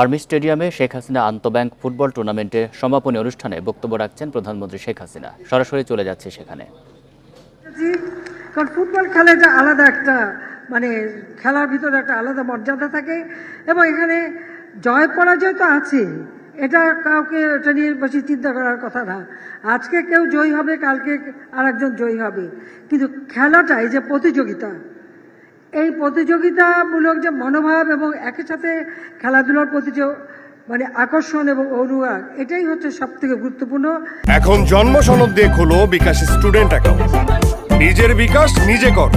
Army স্টেডিয়ামে Sheikh Hasina আন্তঃব্যাংক football টুর্নামেন্টে সমাপনী অনুষ্ঠানে বক্তব্য রাখছেন প্রধানমন্ত্রী শেখ হাসিনা। সরাসরি চলে যাচ্ছে সেখানে। কারণ ফুটবল খেলাটা আলাদা একটা মানে খেলার ভিতরে একটা আলাদা মর্যাদা থাকে এবং এখানে জয় পরাজয় তো আছে। এটা কাউকে, এটা নিয়ে বেশি চিন্তা করার কথা না। আজকে কেউ জয়ী হবে, কালকে আরেকজন জয়ী হবে। কিন্তু খেলাটা, এই যে প্রতিযোগিতা এই প্রতিযোগিতামূলক যে মনোভাব এবং একই সাথে খেলাধুলার প্রতি যে মানে আকর্ষণ এবং অনুরাগ এটাই হচ্ছে সব থেকে গুরুত্বপূর্ণ। এখন জন্ম সনদ দিয়ে খোলো বিকাশ স্টুডেন্ট অ্যাকাউন্ট। নিজের বিকাশ নিজে কর।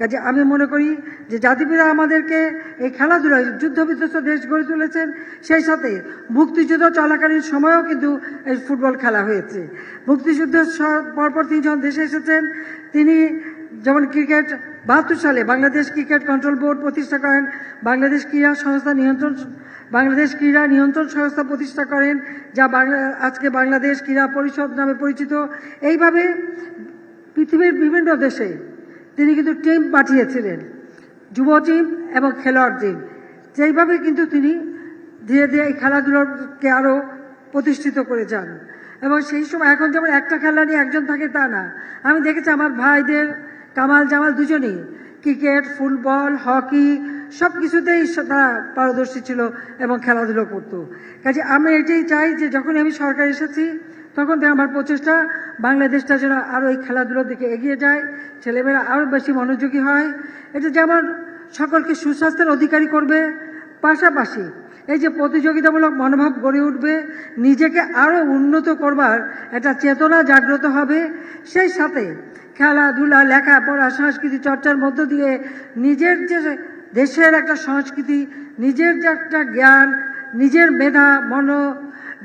কাজে আমি মনে করি যে জাতিপিতা আমাদেরকে এই খেলাধুলায় যুদ্ধ বিধ্বস্ত দেশ গড়ে তুলেছেন। সেই সাথে মুক্তিযুদ্ধ চলাকালীন সময়েও কিন্তু এই ফুটবল খেলা হয়েছে। মুক্তিযুদ্ধের পরপর তিনি যখন দেশে এসেছেন। তিনি যেমন ক্রিকেট, বাহাত্তর সালে বাংলাদেশ ক্রিকেট কন্ট্রোল বোর্ড প্রতিষ্ঠা করেন, বাংলাদেশ ক্রীড়া সংস্থা নিয়ন্ত্রণ, বাংলাদেশ ক্রীড়া নিয়ন্ত্রণ সংস্থা প্রতিষ্ঠা করেন, যা আজকে বাংলাদেশ ক্রীড়া পরিষদ নামে পরিচিত। এইভাবে পৃথিবীর বিভিন্ন দেশে তিনি কিন্তু টিম পাঠিয়েছিলেন, যুব টিম এবং খেলোয়াড় টিম। সেইভাবে কিন্তু তিনি ধীরে ধীরে এই খেলাধুলোকে আরও প্রতিষ্ঠিত করে যান। এবং সেই সময় এখন যেমন একটা খেলা নিয়ে একজন থাকে তা না। আমি দেখেছি আমার ভাইদের কামাল জামাল দুজনেই, ক্রিকেট, ফুটবল, হকি সব কিছুতেই তারা পারদর্শী ছিল এবং খেলাধুলো করতো। কাজে আমি এটাই চাই যে যখন আমি সরকার এসেছি, তখন থেকে আমার প্রচেষ্টা, বাংলাদেশটা যেন আরও এই খেলাধুলোর দিকে এগিয়ে যায়, ছেলেমেয়েরা আরও বেশি মনোযোগী হয়। এটা যেমন সকলকে সুস্বাস্থ্যের অধিকারী করবে, পাশাপাশি এই যে প্রতিযোগিতামূলক মনোভাব গড়ে উঠবে, নিজেকে আরও উন্নত করবার একটা চেতনা জাগ্রত হবে। সেই সাথে খেলাধুলা, লেখাপড়া, সংস্কৃতি চর্চার মধ্য দিয়ে নিজের যে দেশের একটা সংস্কৃতি, নিজের যে একটা জ্ঞান, নিজের মেধা, মন,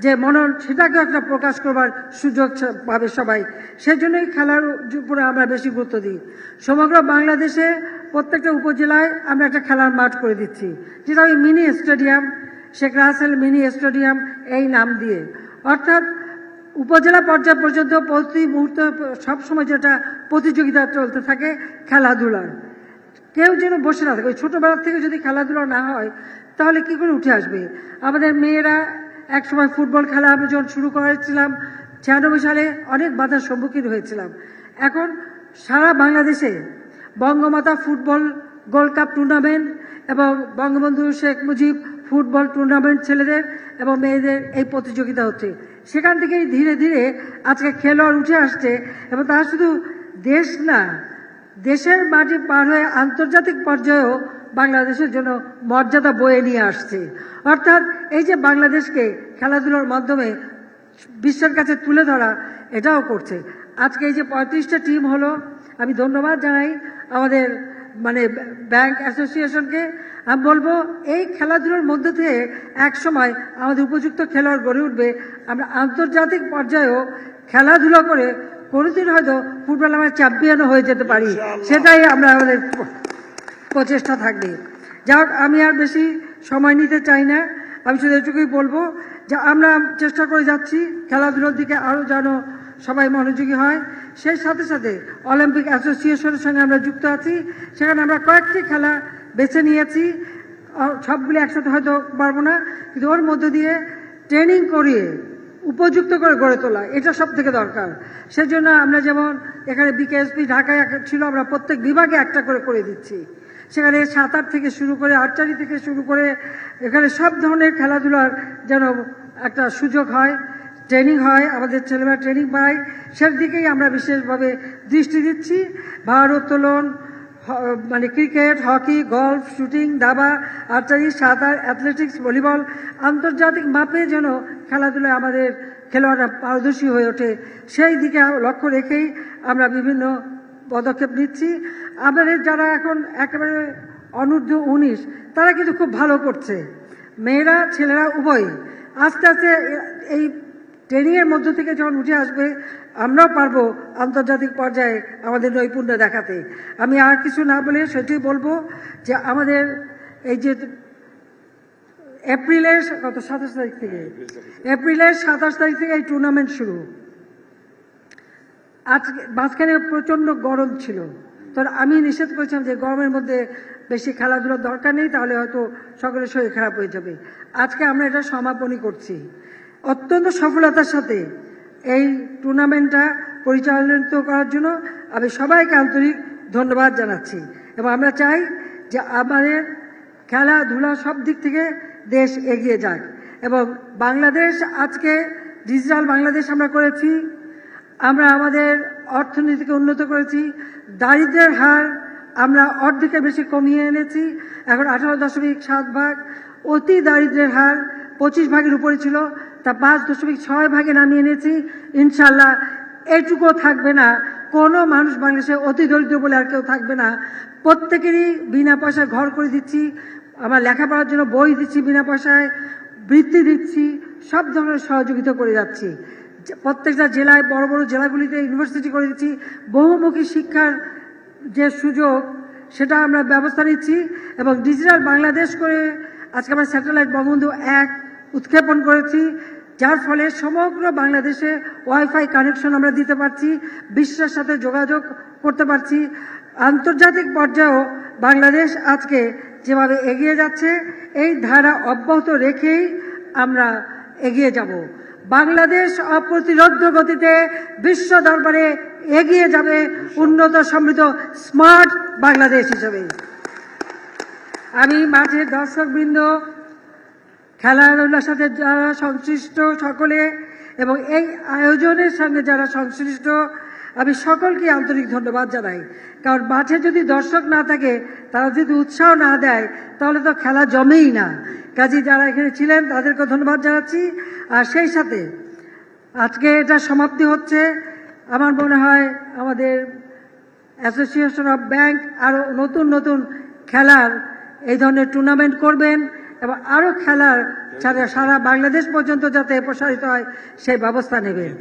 যে মনন সেটাকে একটা প্রকাশ করবার সুযোগ পাবে সবাই। সেই জন্যই খেলার উপরে আমরা বেশি গুরুত্ব দিই। সমগ্র বাংলাদেশে প্রত্যেকটা উপজেলায় আমরা একটা খেলার মাঠ করে দিচ্ছি, যেটা ওই mini stadium. Sheikh Russel mini stadium এই নাম দিয়ে। অর্থাৎ উপজেলা পর্যায় পর্যন্ত প্রতি মুহূর্তে সবসময় যেটা প্রতিযোগিতা চলতে থাকে খেলাধুলার। কেউ যেন বসে না থাকে। ওই ছোটোবেলার থেকে যদি খেলাধুলা না হয়, তাহলে কি করে উঠে আসবে? আমাদের মেয়েরা এক সময় ফুটবল খেলা আমি যখন শুরু করেছিলাম। ছিয়ানব্বই সালে অনেক বাধার সম্মুখীন হয়েছিলাম। এখন সারা বাংলাদেশে Bangamata football gold cup tournament এবং বঙ্গবন্ধু শেখ মুজিব ফুটবল টুর্নামেন্ট ছেলেদের এবং মেয়েদের এই প্রতিযোগিতা হচ্ছে। সেখান থেকেই ধীরে ধীরে আজকে খেলোয়াড় উঠে আসছে এবং তারা শুধু দেশ না, দেশের মাটি পার হয়ে আন্তর্জাতিক পর্যায়েও বাংলাদেশের জন্য মর্যাদা বয়ে নিয়ে আসছে। অর্থাৎ এই যে বাংলাদেশকে খেলাধুলার মাধ্যমে বিশ্বের কাছে তুলে ধরা, এটাও করছে। আজকে এই যে পঁয়ত্রিশটা টিম হলো, আমি ধন্যবাদ জানাই আমাদের মানে ব্যাংক অ্যাসোসিয়েশনকে আমি বলব এই খেলাধুলোর মধ্যে থেকে এক সময় আমাদের উপযুক্ত খেলোয়াড় গড়ে উঠবে। আমরা আন্তর্জাতিক পর্যায়েও খেলাধুলা করে কোনোদিন হয়তো ফুটবল আমরা চ্যাম্পিয়নও হয়ে যেতে পারি। সেটাই আমরা আমাদের প্রচেষ্টা থাকবে। যা আমি আর বেশি সময় নিতে চাই না। আমি শুধু এটুকুই বলব যে আমরা চেষ্টা করে যাচ্ছি খেলাধুলোর দিকে আরও যেন সবাই মনোযোগী হয়। সেই সাথে সাথে অলিম্পিক অ্যাসোসিয়েশনের সঙ্গে আমরা যুক্ত আছি। সেখানে আমরা কয়েকটি খেলা বেছে নিয়েছি। সবগুলি একসাথে হয়তো পারব না, কিন্তু ওর মধ্য দিয়ে ট্রেনিং করিয়ে উপযুক্ত করে গড়ে তোলা, এটা সব থেকে দরকার। সেজন্য আমরা যেমন এখানে বিকেএসপি ঢাকায় ছিল, আমরা প্রত্যেক বিভাগে একটা করে করে দিচ্ছি। সেখানে সাঁতার থেকে শুরু করে আর্চারি থেকে শুরু করে এখানে সব ধরনের খেলাধুলার যেন একটা সুযোগ হয়। ট্রেনিং হয়, আমাদের ছেলেমেয়েরা ট্রেনিং পায় সেদিকেই আমরা বিশেষভাবে দৃষ্টি দিচ্ছি ভারোত্তোলন মানে ক্রিকেট, হকি, গলফ, শুটিং, দাবা, আর্চারি, সাঁতার অ্যাথলেটিক্স ভলিবল আন্তর্জাতিক মাপে যেন খেলাধুলায় আমাদের খেলোয়াড়রা পারদর্শী হয়ে ওঠে, সেই দিকে লক্ষ্য রেখেই আমরা বিভিন্ন পদক্ষেপ নিচ্ছি। আমাদের যারা এখন একেবারে অনূর্ধ্ব উনিশ, তারা কিন্তু খুব ভালো করছে। মেয়েরা, ছেলেরা উভয়ই। আস্তে আস্তে এই ট্রেনিংয়ের মধ্য থেকে যখন উঠে আসবে, আমরাও পারব আন্তর্জাতিক পর্যায়ে আমাদের নৈপুণ্য দেখাতে। আমি আর কিছু না বলে সেটাই বলব যে আমাদের এই যে এপ্রিলের কত, সাতাশ তারিখ থেকে? এপ্রিলের সাতাশ তারিখ থেকে এই টুর্নামেন্ট শুরু। আজকে মাঝখানে প্রচণ্ড গরম ছিল। তো আমি নিষেধ করেছিলাম যে গরমের মধ্যে বেশি খেলাধুলার দরকার নেই, তাহলে হয়তো সকলের শরীর খারাপ হয়ে যাবে। আজকে আমরা এটা সমাপনী করছি। অত্যন্ত সফলতার সাথে এই টুর্নামেন্টটা পরিচালিত করার জন্য আমি সবাইকে আন্তরিক ধন্যবাদ জানাচ্ছি। এবং আমরা চাই যে আমাদের খেলাধুলা সব দিক থেকে দেশ এগিয়ে যাক। এবং বাংলাদেশ আজকে ডিজিটাল বাংলাদেশ আমরা করেছি, আমরা আমাদের অর্থনীতিকে উন্নত করেছি দারিদ্র্যের হার আমরা অর্ধেকের বেশি কমিয়ে এনেছি। এখন আঠারো দশমিক সাত ভাগ, অতি দারিদ্র্যের হার পঁচিশ ভাগের উপরে ছিল। তা পাঁচ দশমিক ছয় ভাগে নামিয়ে এনেছি। ইনশাল্লাহ এটুকুও থাকবে না। কোনো মানুষ বাংলাদেশে অতি দরিদ্র বলে আর কেউ থাকবে না। প্রত্যেকেরই বিনা পয়সায় ঘর করে দিচ্ছি, আমার লেখাপড়ার জন্য বই দিচ্ছি বিনা পয়সায়, বৃত্তি দিচ্ছি, সব ধরনের সহযোগিতা করে যাচ্ছি। প্রত্যেকটা জেলায়, বড় বড় জেলাগুলিতে ইউনিভার্সিটি করে দিচ্ছি। বহুমুখী শিক্ষার যে সুযোগ, সেটা আমরা ব্যবস্থা নিচ্ছি এবং ডিজিটাল বাংলাদেশ করে আজকে আমরা স্যাটেলাইট বঙ্গবন্ধু এক উৎক্ষেপণ করেছি। যার ফলে সমগ্র বাংলাদেশে ওয়াইফাই কানেকশন আমরা দিতে পারছি, বিশ্বের সাথে যোগাযোগ করতে পারছি। আন্তর্জাতিক পর্যায়েও বাংলাদেশ আজকে যেভাবে এগিয়ে যাচ্ছে, এই ধারা অব্যাহত রেখেই আমরা এগিয়ে যাব। বাংলাদেশ অপ্রতিরোধ গতিতে বিশ্ব দরবারে এগিয়ে যাবে উন্নত সমৃদ্ধ স্মার্ট বাংলাদেশ হিসেবে। আমি মাঠের দর্শকবৃন্দ খেলাধুলার সাথে যারা সংশ্লিষ্ট সকলে এবং এই আয়োজনের সঙ্গে যারা সংশ্লিষ্ট, আমি সকলকে আন্তরিক ধন্যবাদ জানাই। কারণ মাঠে যদি দর্শক না থাকে, তারা যদি উৎসাহ না দেয়, তাহলে তো খেলা জমেই না। কাজে যারা এখানে ছিলেন তাদেরকে ধন্যবাদ জানাচ্ছি। আর সেই সাথে আজকে এটা সমাপ্তি হচ্ছে। আমার মনে হয় আমাদের অ্যাসোসিয়েশন অফ ব্যাংক আরও নতুন নতুন খেলার এই ধরনের টুর্নামেন্ট করবেন। এবং আরও খেলার সারা বাংলাদেশ পর্যন্ত যাতে প্রসারিত হয় সেই ব্যবস্থা নেবেন